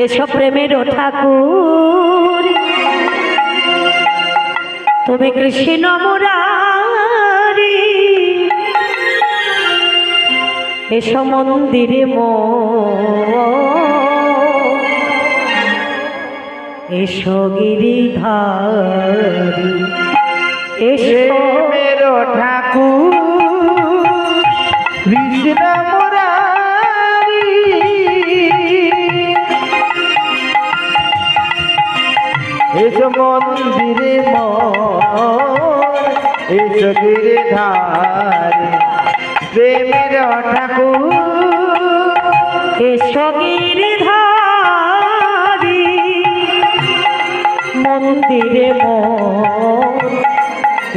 এসব প্রেমের ঠাকুর। তুমি কৃষ্ণ মুরারি। এসো মন্দিরে মো। এসো গিরিধারি। এসো। মেরো ঠাকুর। কৃষ্ণ এসো মন্দিরে মন এসো গিরে ধারে প্রেমের ঠাকুর। এসো গিরিধারি মন্দিরে মন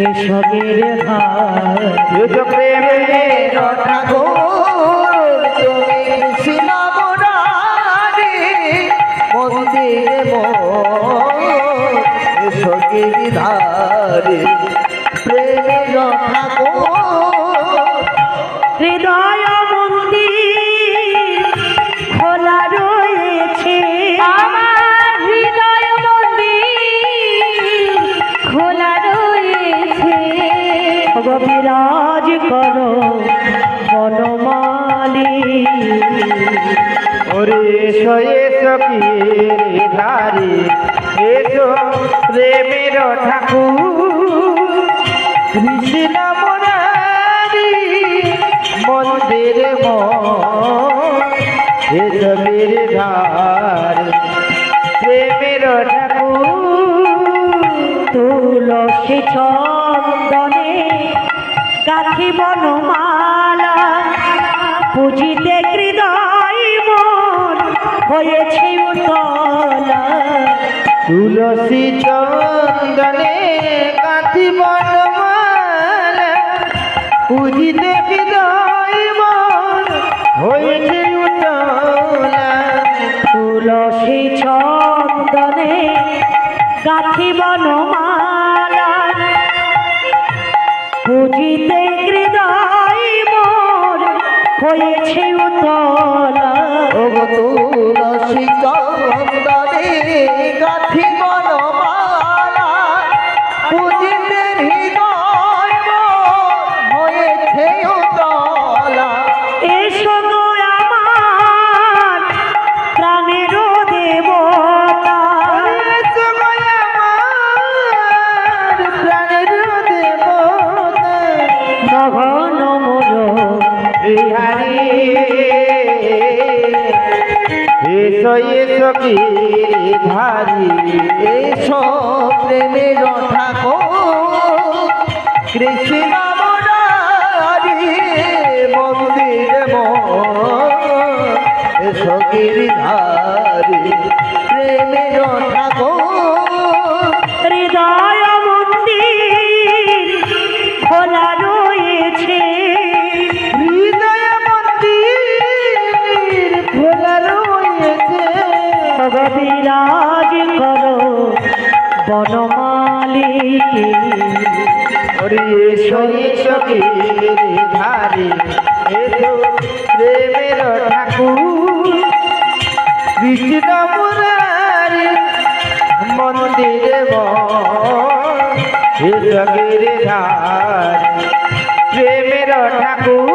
এসো গিরিধারি এসো প্রেমের ঠাকুর তুমি কৃষ্ণ মুরারি মন্দিরে মন। এসো গিরে ধারে প্রেমের ঠাকুর হৃদয় মন্দির খোলা রয়েছে। আমার হৃদয় মন্দির খোলা রয়েছে। বিরাজ করো বনমালী ওরে এসো এসো ঠাকুর কৃষ্ণ মুরারি মন্দির বীর ধারে, প্রেমের ঠাকুর, তুলসী চন্দনে গাথি বনমালা, পুজিতে হৃদয় মন, হয়েছে উতলা তুলসী চন্দনে কাঁথি বনমালা পুজিতে হৃদয় মন হয়েছে উতলা। তুলসী চন্দনে গাথি বনমালা পুজিতে হৃদয় মন হয়েছে উতলা। কাঁথি এসো ধারি এসো প্রেমের ঠাকো কৃষ্ণ মন্দির এসো গিরিধারি প্রেমের ঠাকুর। বনমালী ধারে। এসো প্রেমের ঠাকুর। মুরারি মন্দিরে এসো গিরে ধারে প্রেমের ঠাকুর।